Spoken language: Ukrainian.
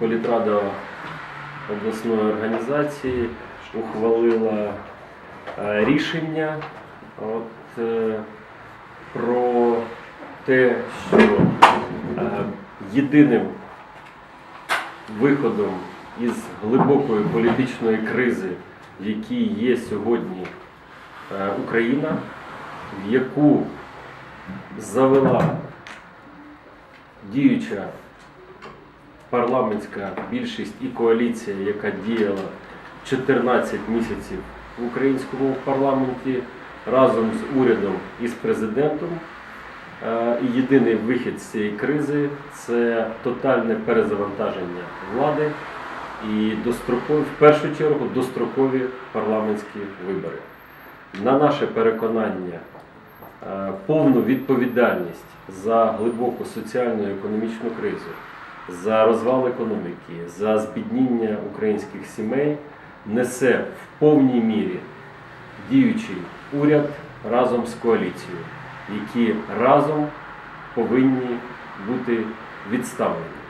політрада обласної організації ухвалила е, рішення от, е, про те, що е, єдиним виходом із глибокої політичної кризи, в якій є сьогодні Україна, в яку завела діюча парламентська більшість і коаліція, яка діяла 14 місяців в українському парламенті разом з урядом і з президентом. Е, І єдиний вихід з цієї кризи це тотальне перезавантаження влади і дострокові, в першу чергу дострокові парламентські вибори. На наше переконання, е, повну відповідальність за глибоку соціальну і економічну кризу, за розвал економіки, за збідніння українських сімей несе в повній мірі діючий уряд разом з коаліцією, які разом повинні бути відставлені.